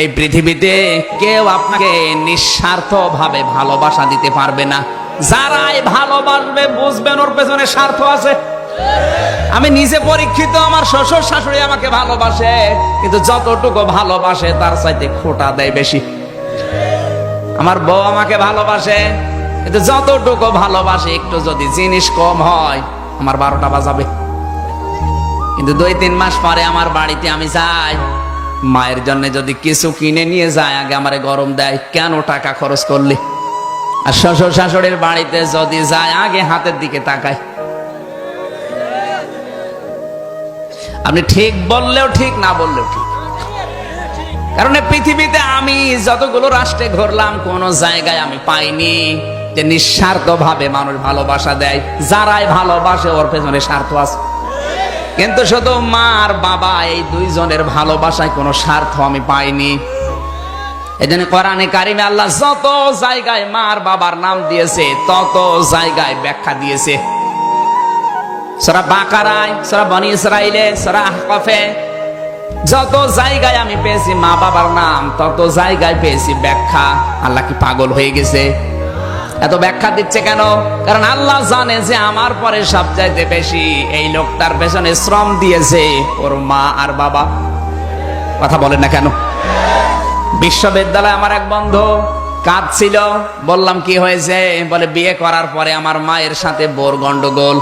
এই পৃথিবীতে কেউ আপনাকে নিঃস্বার্থ ভাবে ভালোবাসা দিতে পারবে না। যারাই ভালোবাসবে, বুঝবেন ওর পেছনে স্বার্থ আছে। আমি নিজে পরীক্ষিত, আমার শ্বশুর শাশুড়ি আমাকে ভালোবাসে, কিন্তু যতটুকু ভালোবাসে তার চাইতে খোটা দেয় বেশি। আমার বউ আমাকে ভালোবাসে, কিন্তু যতটুকু ভালোবাসে, একটু যদি জিনিস কম হয়, আমার বারোটা বাজাবে। কিন্তু দুই তিন মাস পরে আমার বাড়িতে আমি যাই মায়ের জন্য যদি কিছু কিনে নিয়ে যায়, আগে আমারে গরম দেয়। কেন টাকা খরচ করলি? আর শ্বশুর শাশুড়ির বাড়িতে যদি যায়, আগে হাতের দিকে তাকায়। আপনি ঠিক বললেও ঠিক, না বললেও ঠিক। কারণ পৃথিবীতে আমি যতগুলো রাষ্ট্রে ঘুরলাম, কোন জায়গায় আমি পাইনি যে নিঃস্বার্থ ভাবে মানুষ ভালোবাসা দেয়। যারাই ভালোবাসে, ওর পেছনে স্বার্থ আছে। কিন্তু শুধু মা আর বাবা এই দুইজনের ভালোবাসায় কোনো স্বার্থ আমি পাইনি। এই জন্য কোরআনে কারিমে আল্লাহ যত জায়গায় মা আর বাবার নাম দিয়েছে, তত জায়গায় ব্যাখ্যা দিয়েছে। সরা বাকারায় সরা বনি ইসরাইলে, সরা আহকাফে যত জায়গায় আমি পেয়েছি মা বাবার নাম, তত জায়গায় পেয়েছি ব্যাখ্যা। আল্লাহ কি পাগল হয়ে গেছে? এত ব্যাখ্যা দিচ্ছে কেন? কারণ আল্লাহ জানে যে আমার পরে সব চাইতে বেশি এই লোকটার পেছনে শ্রম দিয়েছে ওর মা আর বাবা। কথা বলেন না কেন? বিশ্ববিদ্যালয়ে আমার এক বন্ধু কাঁদছিল, বললাম, কি হয়েছে? বলে, বিয়ে করার পরে আমার মায়ের সাথে বোর গন্ডগোল।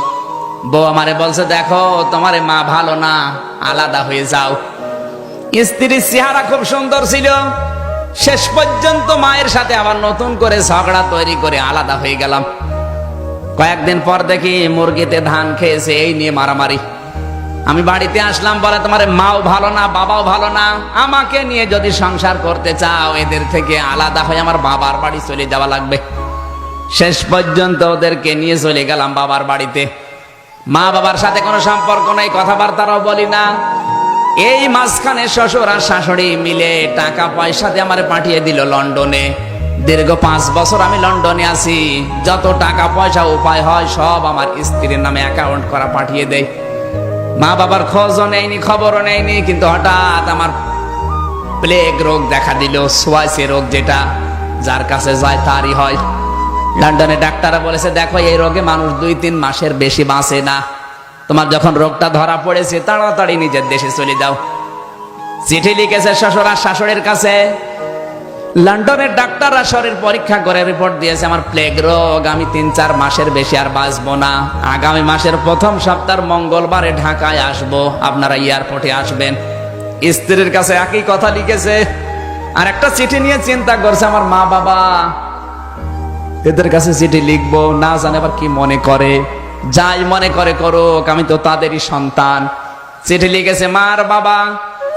বউ আমারে বলছে, দেখো, তোমার মা ভালো না, আলাদা হয়ে যাও। স্ত্রীর চেহারা খুব সুন্দর ছিল শেষ পর্যন্ত মায়ের সাথে আবার নতুন করে ঝগড়া তৈরি করে আলাদা হয়ে গেলাম। কয়েকদিন পর দেখি মুরগিতে ধান খেয়েছে, এই নিয়ে মারামারি। আমি বাড়িতে আসলাম, বলে তোমার মাও ভালো না, বাবাও ভালো না, আমাকে নিয়ে যদি সংসার করতে চাও, এদের থেকে আলাদা হয়ে আমার বাবার বাড়ি চলে যাওয়া লাগবে। শেষ পর্যন্ত ওদেরকে নিয়ে চলে গেলাম বাবার বাড়িতে। মা বাবার সাথে কোনো সম্পর্ক নেই, কথাবার্তারাও বলি না। এই মাঝখানে শ্বশুর আর শাশুড়ি মিলে টাকা পয়সা দিয়ে আমার পাঠিয়ে দিল লন্ডনে। দীর্ঘ পাঁচ বছর আমি লন্ডনে আছি। যত টাকা পয়সা উপায় হয়, সব আমার স্ত্রীর নামে অ্যাকাউন্ট করা পাঠিয়ে দেয়। মা বাবার খোঁজও নেয়নি, খবরও নেয়নি, কিন্তু হঠাৎ আমার প্লেগ রোগ দেখা দিল, সোয়াইসে রোগ যেটা, যার কাছে যায় তারই হয়। লন্ডনে ডাক্তাররা বলেছে, দেখো, এই রোগে মানুষ দুই তিন মাসের বেশি বাঁচে না। তোমার যখন রোগটা ধরা পড়েছে, তাড়াতাড়ি নিজের দেশে চলে যাও। চিঠি লিখেছে শ্বশুর আর শাশুড়ির কাছে। লন্ডনের ডাক্তাররা শরীর পরীক্ষা করে রিপোর্ট দিয়েছে, আমার প্লেগ রোগ, আমি তিন চার মাসের বেশি আর বাঁচবো না। আগামী মাসের প্রথম সপ্তাহ মঙ্গলবারে ঢাকায় আসব। আপনারা এয়ারপোর্টে আসবেন। স্ত্রীর কাছে একই কথা লিখেছে, আর একটা চিঠি নিয়ে চিন্তা করছে আমার মা বাবা এদের কাছে চিঠি লিখব, না জানে আবার কি মনে করে। যাই মনে করে করুক, আমি তো তাদেরই সন্তান। চিঠি লিখেছে, মার বাবা,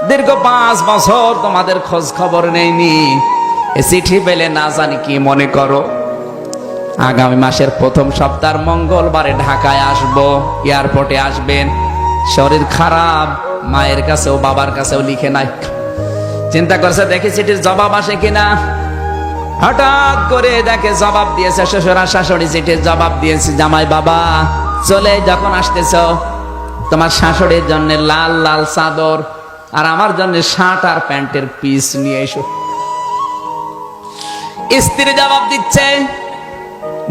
দীর্ঘ পাঁচ বছর তোমাদের খোঁজ খবর নেইনি। চিঠি পেলে না জানি কি মনে করো। আগামী মাসের প্রথম সপ্তাহ মঙ্গলবারে ঢাকায় আসব, এয়ারপোর্টে আসবেন। শরীর খারাপ, মায়ের কাছেও বাবার কাছেও লিখে নাই। চিন্তা করছে, দেখি চিঠির জবাব আসে কিনা। হঠাৎ করে দেখে জবাব দিয়েছে, শ্বশুরা শাশুড়ি, চিঠির জবাব দিয়েছে, জামাই বাবা চলে যখন আসতেছ, তোমার শাশুড়ির জন্য লাল লাল চাদর আর আমার জন্য শার্ট আর প্যান্টের পিস নিয়ে এসো। স্ত্রী জবাব দিচ্ছে,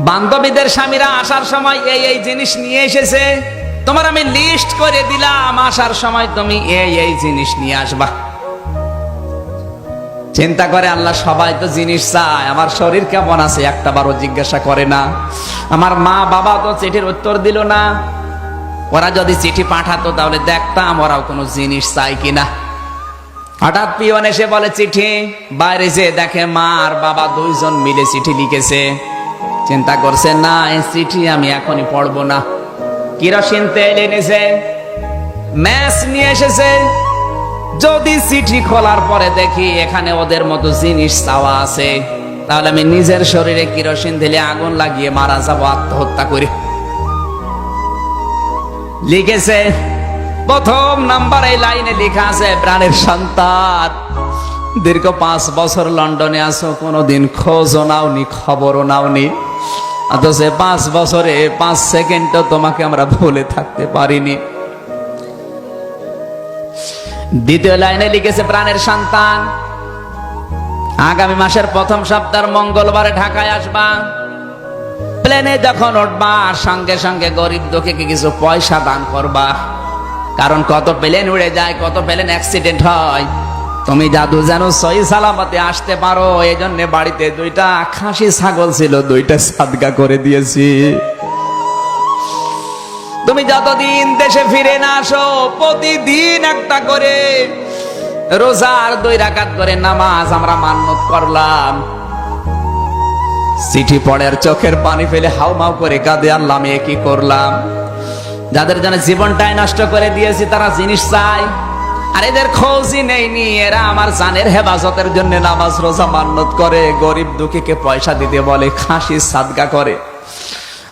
বান্ধবীদের স্বামীরা আসার সময় এই এই জিনিস নিয়ে এসেছে। তোমার আমি লিস্ট করে দিলাম, আসার সময় তুমি এই এই জিনিস নিয়ে আসবা। চিন্তা করে, আল্লাহ, সবাই তো জিনিস চায়। আমার শরীর কেমন আছে? একটা বারও জিজ্ঞাসা করে না। আমার মা বাবা তো চিঠির উত্তর দিল না। ওরা যদি চিঠি পাঠাতো, তাহলে দেখতাম ওরাও কোনো জিনিস চাই কিনা। হঠাৎ পিয়ন এসে বলে, চিঠি, বাইরে যে দেখে মা আর বাবা দুইজন মিলে চিঠি লিখেছে। চিন্তা করছে, না, এই চিঠি আমি এখনই পড়ব না। কিরোসিন তেল এনেছে ম্যাচ নিয়ে এসেছে। যদি চিঠি খোলার পরে দেখি এখানে ওদের মতো জিনিস চাওয়া আছে, তাহলে আমি নিজের শরীরে কিরোসিন দিলে আগুন লাগিয়ে মারা যাব, আত্মহত্যা করে। লিখেছে, প্রথম নাম্বার এই লাইনে লেখা আছে, প্রাণের সন্তান। দীর্ঘ পাঁচ বছর লন্ডনে আসো কোনোদিন খোঁজও নাওনি, খবরও নাওনি। অথচ পাঁচ বছরে পাঁচ সেকেন্ডও তোমাকে আমরা ভুলে থাকতে পারিনি। দ্বিতীয় লাইনে লিখেছে প্রাণের সন্তান। আগামী মাসের প্রথম সপ্তাহের মঙ্গলবারে ঢাকায় আসবা। প্লেনে যখন উঠবা সঙ্গে সঙ্গে গরিব দুঃখীকে কিছু পয়সা দান করবা। কারণ কত প্লেন উড়ে যায়, কত প্লেন অ্যাক্সিডেন্ট হয়। তুমি জাদু যেন সহি সালামতে আসতে পারো এই জন্য বাড়িতে দুইটা খাসি ছাগল ছিল, দুইটা সাদগা করে দিয়েছি। তুমি যতদিন দেশে ফিরে না আসো, প্রতিদিন একটা করে রোজার দুই রাকাত করে নামাজ আমরা মান্যত করলাম। চিঠি পড়ের চোখের পানি ফেলে হাউমাউ করে কাঁদে, আল্লাহ, আমি এ কি করলাম? যাদের জন্য জীবনটাই নষ্ট করে দিয়েছি, তারা জিনিস চাই আর এদের খোঁজই নেইনি, এরা আমার জানের হেফাজতের জন্য নামাজ রোজা মান্যত করে, গরিব দুঃখীকে পয়সা দিতে বলে খাসি সাদগা করে।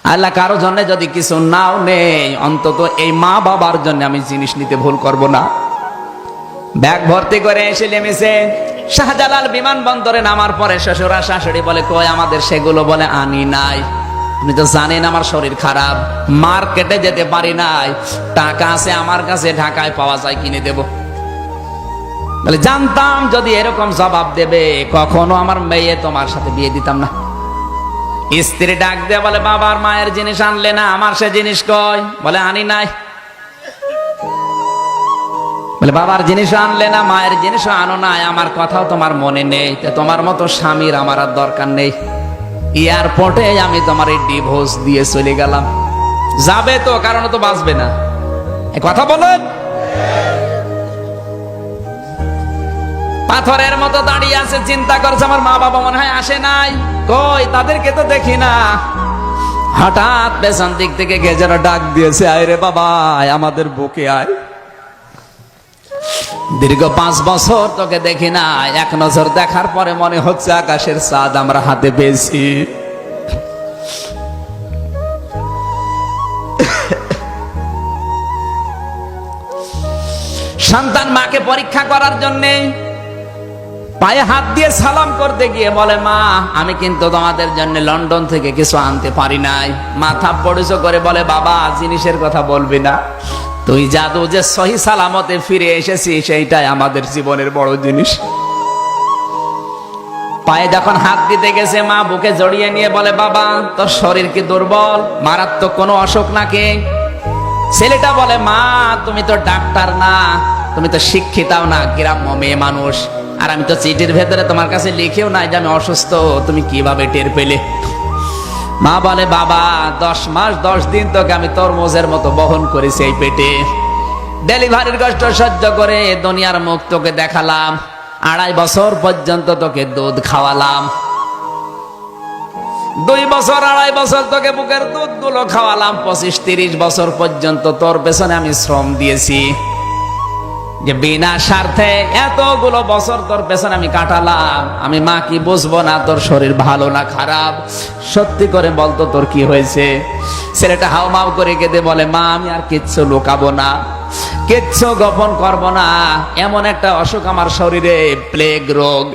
আল্লাহ কারও জন্য যদি কিছু নাও নেই, অন্তত এই মা বাবার জন্য আমি জিনিস নিতে ভুল করব না। ব্যাগ ভর্তি করে এসে নেমেছে। শাহজালাল বিমানবন্দরে নামার পরে শ্বশুরা শাশুড়ি বলে, কই আমাদের সেগুলো? বলে, আনি নাই। আপনি তো জানেন আমার শরীর খারাপ। মার্কেটে যেতে পারি নাই। টাকা আছে আমার কাছে, ঢাকায় পাওয়া যায়, কিনে দেব। বলে, জানতাম যদি এরকম জবাব দেবে, কখনো আমার মেয়ে তোমার সাথে বিয়ে দিতাম না। স্ত্রী ডাক দিয়ে বলে, বাবার মায়ের জিনিস আনলে না, আমার সে জিনিস কই? বলে, আনি নাই। বলে, বাবার জিনিস আনলে না, মায়ের জিনিস আনো নাই, আমার কথাও তোমার মনে নেই তোমার মতো স্বামীর আমার আর দরকার নেই। এয়ারপোর্টে আমি তোমার এই ডিভোর্স দিয়ে চলে গেলাম। যাবে তো, কারণ তো বাঁচবে না। কথা বলেন। পাথরের মতো দাঁড়িয়ে আছে, চিন্তা করছে আমার মা বাবা মনে হয় আসে নাই। কই, তাদেরকে তো দেখি না। হঠাৎ পেছন দিক থেকে যেন ডাক দিয়েছে, আয় রে বাবা আমাদের বুকে আয়। দীর্ঘ পাঁচ বছর তোকে দেখি না এক নজর দেখার পরে মনে হচ্ছে আকাশের চাঁদ আমরা হাতে পেয়েছি। সন্তান মাকে পরীক্ষা করার জন্যে পায়ে হাত দিয়ে সালাম করতে গিয়ে বলে, মা, আমি কিন্তু তোমাদের জন্য লন্ডন থেকে কিছু আনতে পারি নাই। মাথা পড়েছ করে বলে, বাবা, জিনিসের কথা বলবি না। তুই জাদু যে সহি সালামতে ফিরে এসেছি, সেইটাই আমাদের জীবনের বড় জিনিস। পায়ে যখন হাত দিতে গেছে, মা বুকে জড়িয়ে নিয়ে বলে, বাবা, তোর শরীর কি দুর্বল? মারাত্মক কোনো অসুখ নাকি? ছেলেটা বলে, মা, তুমি তো ডাক্তার না, তুমি তো শিক্ষিতাও না, গ্রাম্য মেয়ে মানুষ। আর আমি তো চিঠির ভেতরে তোমার কাছে লিখেও নাই যে আমি অসুস্থ, তুমি কীভাবে টের পেলে? মা বলে, বাবা, দশ মাস, দশ দিন তোকে আমি তরমুজের মতো বহন করেছি এই পেটে। ডেলিভারির কষ্ট সহ্য করে দুনিয়ার মুখ তোকে দেখালাম, আড়াই বছর পর্যন্ত তোকে দুধ খাওয়ালাম। দুই বছর, আড়াই বছর তোকে বুকের দুধগুলো খাওয়ালাম, পঁচিশ, তিরিশ বছর পর্যন্ত তোর পেছনে আমি শ্রম দিয়েছি। যে বিনা স্বার্থে এতগুলো বছর তোর পেছনে আমি কাটালাম। আমি মা কি বুঝব না? তোর শরীর ভালো না খারাপ? সত্যি করে বলতো তোর কি হয়েছে? ছেলেটা হাও মাও করে কেঁদে বলে, মা, আমি আর কিচ্ছু লুকাবো না। কিচ্ছু গোপন করব না। এমন একটা অসুখ আমার শরীরে প্লেগ রোগ।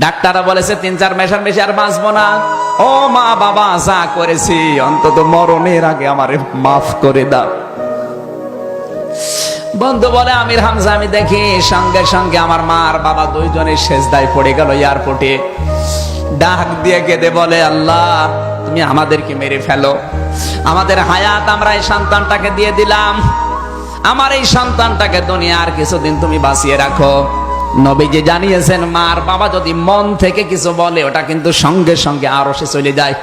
ডাক্তাররা বলেছে, তিন, চার মেশার বেশি আর বাঁচবো না। ও মা, বাবা, যা করেছি, অন্তত মরণের আগে আমারে মাফ করে দাও। বন্ধু বলে, আমির হামজা, আমি দেখি সঙ্গে সঙ্গে আমার মা আর বাবা দুইজনের শেষ দায় পড়ে গেল এয়ারপোর্টে। ডাক দিয়ে কেঁদে বলে, আল্লাহ, তুমি আমাদেরকে মেরে ফেলো। আমাদের হায়াত, আমরা এই সন্তানটাকে দিয়ে দিলাম। আমার এই সন্তানটাকে দুনিয়ার কিছুদিন তুমি বাঁচিয়ে রাখো। নবীজি জানিয়েছেন, মার বাবা যদি মন থেকে কিছু বলে, ওটা কিন্তু সঙ্গে সঙ্গে আরও সে চলে যায়।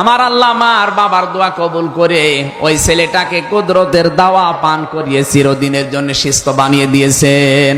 আমার আল্লাহ মার বাবার দোয়া কবুল করে ওই ছেলেটাকে কুদরতের দাওয়া পান করিয়ে চিরদিনের জন্য সুস্থ বানিয়ে দিয়েছেন।